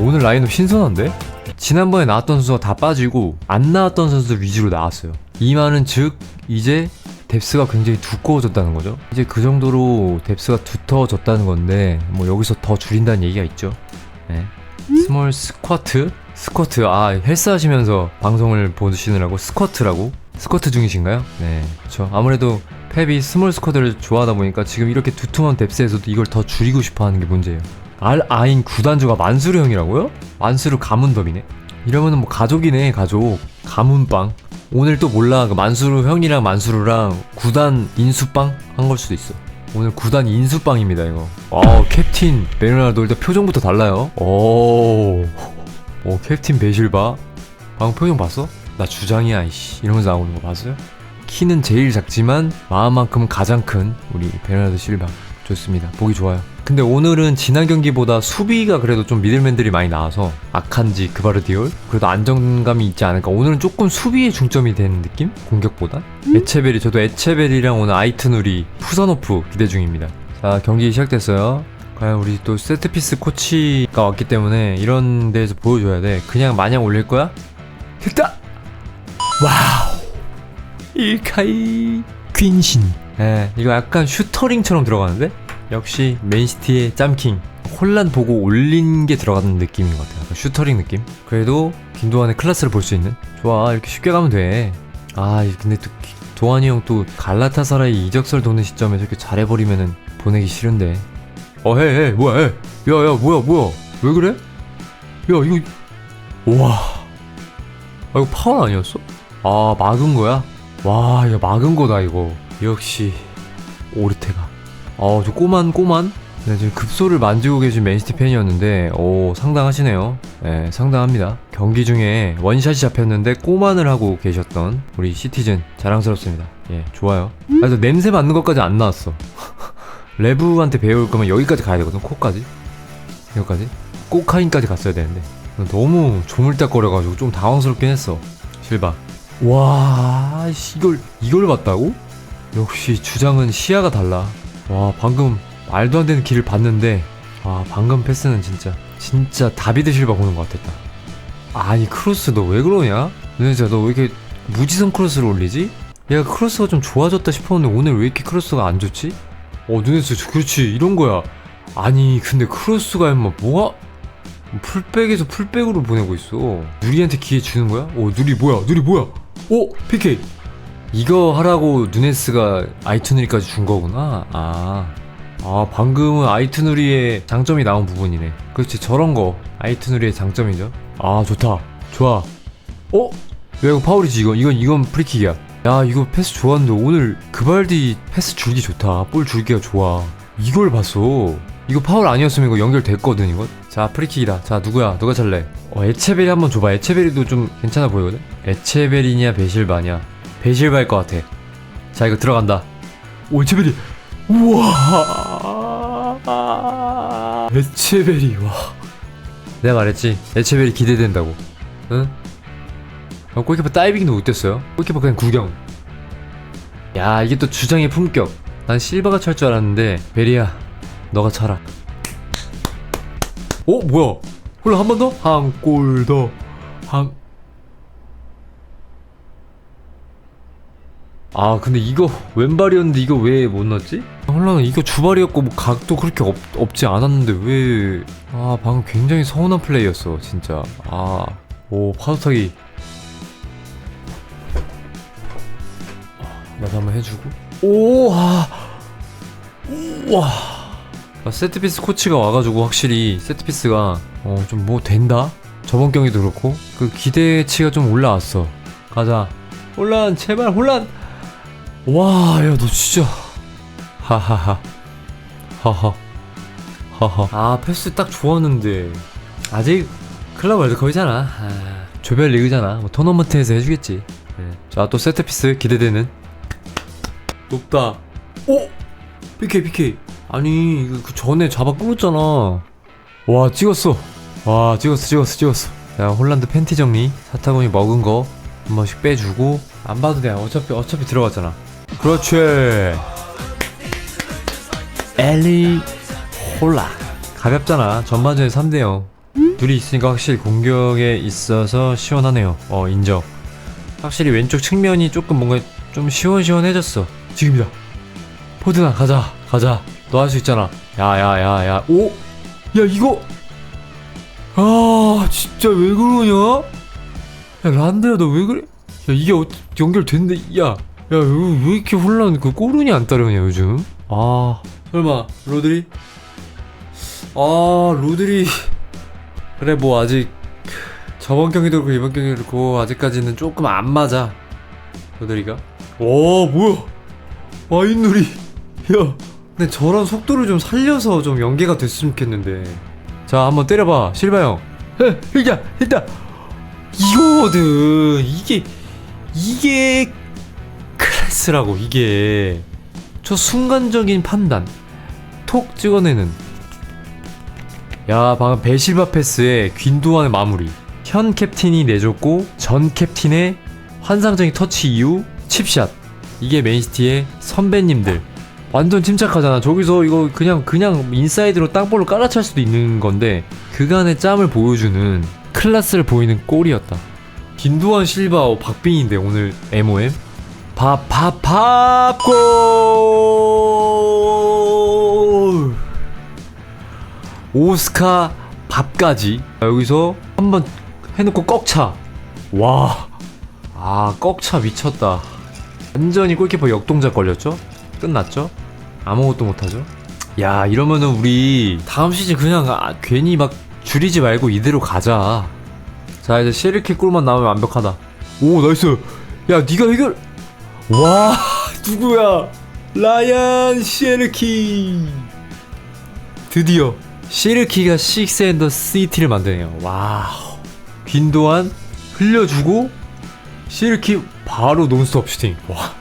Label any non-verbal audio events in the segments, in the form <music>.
오늘 라인업 신선한데? 지난번에 나왔던 선수가 다 빠지고 안 나왔던 선수들 위주로 나왔어요. 이 말은 즉 이제 뎁스가 굉장히 두꺼워졌다는 거죠. 이제 그 정도로 뎁스가 두터워졌다는 건데 뭐 여기서 더 줄인다는 얘기가 있죠. 네. 스몰 스쿼트? 스쿼트 아 헬스 하시면서 방송을 보시느라고 스쿼트라고? 스쿼트 중이신가요? 네 그렇죠 아무래도 펩이 스몰 스쿼트를 좋아하다 보니까 지금 이렇게 두툼한 뎁스에서도 이걸 더 줄이고 싶어 하는 게 문제예요 알 아인 구단주가 만수르 형이라고요? 만수르 가문더비네. 이러면은 뭐 가족이네 가족. 가문빵. 오늘 또 몰라. 그 만수르 형이랑 만수르랑 구단 인수빵? 한 걸 수도 있어. 오늘 구단 인수빵입니다 이거. 어 캡틴 베르나르도 일단 표정부터 달라요. 오, 오 캡틴 베실바 방금 표정 봤어? 나 주장이야 이씨. 이러면서 나오는 거 봤어요? 키는 제일 작지만 마음만큼은 가장 큰 우리 베르나르도 실바. 좋습니다. 보기 좋아요 근데 오늘은 지난 경기보다 수비가 그래도 좀 미들맨들이 많이 나와서 아칸지 그바르디올 그래도 안정감이 있지 않을까 오늘은 조금 수비에 중점이 되는 느낌? 공격보다 에체베리 저도 에체베리랑 오늘 아이트누리 푸사노프 기대 중입니다 자 경기 시작됐어요 과연 우리 또 세트피스 코치가 왔기 때문에 이런 데에서 보여줘야 돼 그냥 마냥 올릴 거야? 됐다! 와우 일카이 퀸신 예 이거 약간 슈터링처럼 들어가는데? 역시 맨시티의 짬킹 혼란 보고 올린 게 들어가는 느낌인 것 같아요 약간 슈터링 느낌 그래도 김도환의 클래스를 볼 수 있는 좋아 이렇게 쉽게 가면 돼아 근데 또 기- 도환이 형 또 갈라타사라이 이적설 도는 시점에 저렇게 잘해버리면은 보내기 싫은데 어, 헤, 헤, 뭐야, 헤. 야, 야, 뭐야, 뭐야. 왜 그래? 야, 이거, 우와. 아, 이거 파울 아니었어? 아, 막은 거야? 와, 이거 막은 거다, 이거. 역시, 오르테가. 아, 저 꼬만, 꼬만? 네, 지금 급소를 만지고 계신 맨시티 팬이었는데, 오, 상당하시네요. 네, 상당합니다. 경기 중에 원샷이 잡혔는데 꼬만을 하고 계셨던 우리 시티즌 자랑스럽습니다. 예, 좋아요. 아, 저 냄새 맡는 것까지 안 나왔어. <laughs> 레브한테 배울 거면 여기까지 가야 되거든 코까지 여기까지 코카인까지 갔어야 되는데 너무 조물딱거려가지고 좀 당황스럽긴 했어 실바 와 씨, 이걸 이걸 봤다고? 역시 주장은 시야가 달라 와 방금 말도 안 되는 길을 봤는데 아 방금 패스는 진짜 진짜 다비드 실바 보는 것 같았다 아니 크로스 너 왜 그러냐? 너 진짜 너 왜 이렇게 무지성 크로스를 올리지? 얘가 크로스가 좀 좋아졌다 싶었는데 오늘 왜 이렇게 크로스가 안 좋지? 어 눈에 서 그렇지 이런 거야 아니 근데 크로스가 임마 뭐가 풀백에서 풀백으로 보내고 있어 누리한테 기회 주는 거야? 어 누리 뭐야 누리 뭐야 오 PK 이거 하라고 누네스가 아이투누리까지 준 거구나. 아, 아 방금은 아이투누리의 장점이 나온 부분이네. 그렇지 저런 거. 아이투누리의 장점이죠. 아 좋다. 좋아. 어? 야 이거 파울이지 이거. 이건 이건 프리킥이야. 야 이거 패스 좋았는데 오늘 그발디 패스 줄기 좋다. 볼 줄기가 좋아. 이걸 봤어. 이거 파울 아니었으면 이거 연결됐거든 이거. 자 프리킥이다. 자 누구야? 누가 찰래? 어 에체베리 한번 줘봐. 에체베리도 좀 괜찮아 보이거든? 에체베리냐 베실바냐 베실바일 것 같아 자 이거 들어간다 오 에체베리 우와 에체베리 와 내가 말했지 에체베리 기대된다고 응? 어, 골키퍼 다이빙도 못 됐어요. 골키퍼 그냥 구경. 야, 이게 또 주장의 품격. 난 실바가 찰 줄 알았는데, 베리야, 너가 차라. 어, 뭐야? 홀라 한 번 더? 한 골 더. 한. 아, 근데 이거 왼발이었는데 이거 왜 못 넣었지? 홀라는 이거 주발이었고, 뭐 각도 그렇게 없, 없지 않았는데 왜. 아, 방금 굉장히 서운한 플레이였어, 진짜. 아. 오, 파도타기. 나도 한번 해주고 오와 우와 아, 세트피스 코치가 와가지고 확실히 세트피스가 어 좀 뭐 된다 저번 경기도 그렇고 그 기대치가 좀 올라왔어 가자 혼란 제발 혼란 와 야 너 진짜 하하하 하하 하하 아 패스 딱 좋았는데 아직 클럽 월드컵이잖아 아, 조별 리그잖아 뭐 토너먼트에서 해주겠지 네. 자 또 세트피스 기대되는 높다. 오! PK, PK. 아니, 이거 그 전에 잡아 끌었잖아. 와, 찍었어. 와, 찍었어, 찍었어, 찍었어. 자, 홀란드 팬티 정리. 사타구니 먹은 거 한 번씩 빼주고. 안 봐도 돼. 어차피, 어차피 들어갔잖아. 그렇지. 엘리 홀라. 가볍잖아. 전반전에 3대0. 둘이 있으니까 확실히 공격에 있어서 시원하네요. 어 인정. 확실히 왼쪽 측면이 조금 뭔가 좀 시원시원해졌어. 지금이다. 포드나 가자 가자. 너 할 수 있잖아. 야 야 야 야 오. 야 이거. 아 진짜 왜 그러냐? 야 란드야 너 왜 그래? 야 이게 어, 연결됐는데 야. 야, 왜, 왜 이렇게 혼란, 그 꼬른이 안 따르냐, 요즘? 아, 설마, 로드리? 아, 로드리. <laughs> 그래, 뭐, 아직, 저번 경기도 그렇고, 이번 경기도 그렇고, 아직까지는 조금 안 맞아. 로드리가. 와, 뭐야. 와인놀이. 야, 근데 저런 속도를 좀 살려서 좀 연계가 됐으면 좋겠는데. 자, 한번 때려봐, 실바 형. 해, 일자, 일단. 이거거든. 이게, 이게, 클래스라고, 이게. 저 순간적인 판단. 톡 찍어내는. 야, 방금 베실바 패스에 귄도안의 마무리. 현 캡틴이 내줬고, 전 캡틴의 환상적인 터치 이후 칩샷. 이게 맨시티의 선배님들. 완전 침착하잖아. 저기서 이거 그냥, 그냥 인사이드로 땅볼로 깔아찰 수도 있는 건데, 그간의 짬을 보여주는 클래스를 보이는 골이었다. 빈도안 실바오 박빙인데, 오늘 MOM. 밥, 밥, 밥, 골! 오스카 밥까지 여기서 한번 해놓고 꺽차 와, 아 꺽차 미쳤다 완전히 골키퍼 역동작 걸렸죠? 끝났죠? 아무것도 못하죠? 야 이러면은 우리 다음 시즌 그냥 아, 괜히 막 줄이지 말고 이대로 가자 자 이제 쉐르키 골만 나오면 완벽하다 오 나이스 야 니가 해결 와 누구야? 라이안 쉐르키. 드디어 쉐르키가 식스 앤더 시티를 만드네요. 와우. 빈도안 흘려주고 쉐르키 바로 논스톱 슈팅. 와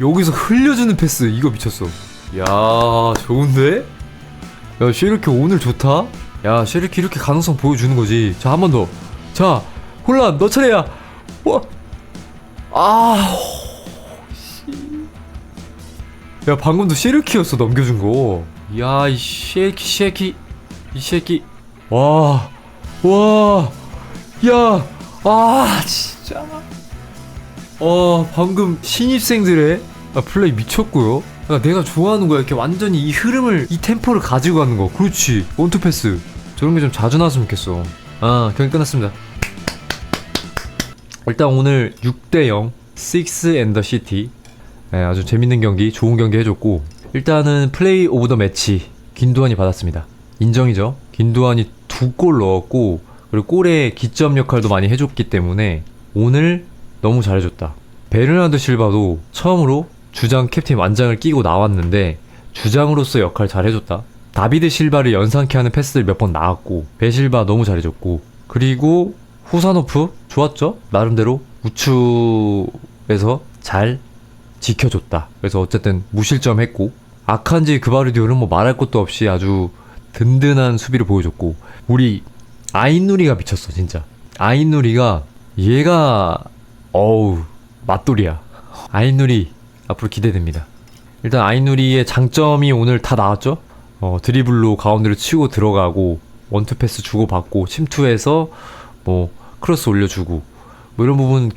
여기서 흘려주는 패스. 이거 미쳤어. 야 좋은데? 야 쉐르키 오늘 좋다? 야 쉐르키 이렇게 가능성 보여주는 거지. 자 한 번 더. 자 혼란 너 차례야. 와아 야 방금도 쉐르키였어 넘겨준 거. 야 이 쉐키 쉐키 이 쉐키 와 와, 야, 아, 진짜. 어, 방금 신입생들의 아, 플레이 미쳤고요. 야, 내가 좋아하는 거야. 이렇게 완전히 이 흐름을, 이 템포를 가지고 가는 거. 그렇지. 원투 패스. 저런 게 좀 자주 나왔으면 좋겠어. 아, 경기 끝났습니다. 일단 오늘 6대0, 6 앤더 시티. 네, 아주 재밌는 경기, 좋은 경기 해줬고 일단은 플레이 오브 더 매치 김두한이 받았습니다. 인정이죠. 김두한이 두 골 넣었고 그리고 골의 기점 역할도 많이 해줬기 때문에 오늘 너무 잘해줬다. 베르나르도 실바도 처음으로 주장 캡틴 완장을 끼고 나왔는데 주장으로서 역할 잘해줬다. 다비드 실바를 연상케 하는 패스들 몇 번 나왔고 베실바 너무 잘해줬고 그리고 후사노프 좋았죠? 나름대로 우측에서 잘 지켜줬다. 그래서 어쨌든 무실점 했고 아칸지 그바르디오는 뭐 말할 것도 없이 아주 든든한 수비를 보여줬고 우리 아인누리가 미쳤어 진짜. 아인누리가 얘가 어우 맛돌이야. 아인누리 앞으로 기대됩니다. 일단 아인누리의 장점이 오늘 다 나왔죠. 어, 드리블로 가운데로 치고 들어가고 원투 패스 주고 받고 침투해서 뭐 크로스 올려주고 뭐 이런 부분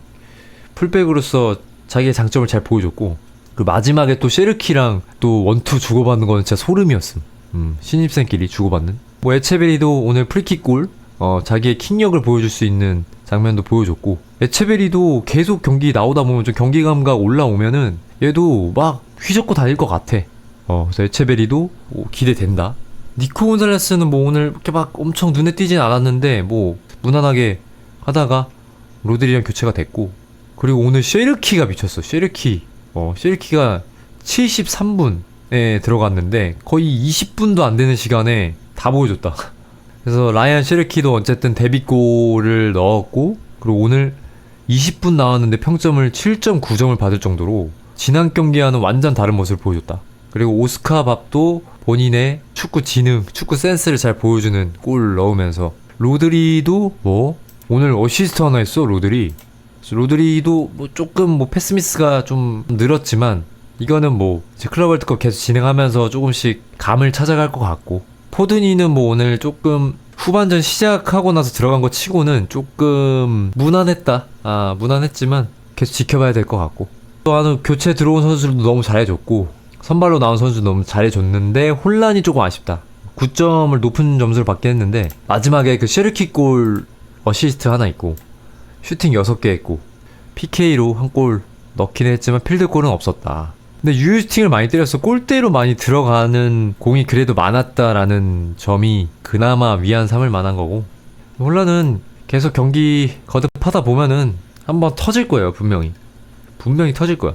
풀백으로서 자기의 장점을 잘 보여줬고 그 마지막에 또 쉐르키랑 또 원투 주고받는 거는 진짜 소름이었음. 음, 신입생끼리 주고받는. 뭐 에체베리도 오늘 프리킥 골, 어, 자기의 킥력을 보여줄 수 있는 장면도 보여줬고 에체베리도 계속 경기 나오다 보면 좀 경기 감각 올라오면은 얘도 막 휘젓고 다닐 것 같아. 어, 그래서 에체베리도 오, 기대된다. 니코 곤잘레스는 뭐 오늘 이렇게 막 엄청 눈에 띄진 않았는데 뭐 무난하게 하다가 로드리랑 교체가 됐고 그리고 오늘 쉐르키가 미쳤어. 쉐르키. 어, 쉐르키가 73분에 들어갔는데 거의 20분도 안 되는 시간에 다 보여줬다. <laughs> 그래서 라이안 쉐르키도 어쨌든 데뷔골을 넣었고 그리고 오늘 20분 나왔는데 평점을 7.9점을 받을 정도로 지난 경기와는 완전 다른 모습을 보여줬다. 그리고 오스카 밥도 본인의 축구 지능, 축구 센스를 잘 보여주는 골 넣으면서 로드리도 뭐 오늘 어시스트 하나 했어 로드리 로드리도 뭐 조금 뭐 패스미스가 좀 늘었지만 이거는 뭐 이제 클럽 월드컵 계속 진행하면서 조금씩 감을 찾아갈 것 같고 포드니는 뭐 오늘 조금 후반전 시작하고 나서 들어간 거 치고는 조금 무난했다. 아, 무난했지만 계속 지켜봐야 될 것 같고. 또 하나 교체 들어온 선수들도 너무 잘해줬고 선발로 나온 선수 도 너무 잘해줬는데 혼란이 조금 아쉽다. 9점을 높은 점수를 받긴 했는데 마지막에 그 쉐르키 골 어시스트 하나 있고 슈팅 6개 했고 PK로 한 골 넣긴 했지만 필드골은 없었다. 근데 유유스팅을 많이 때려서 골대로 많이 들어가는 공이 그래도 많았다라는 점이 그나마 위안 삼을 만한 거고 혼란은 계속 경기 거듭하다 보면은 한번 터질 거예요 분명히 분명히 터질 거야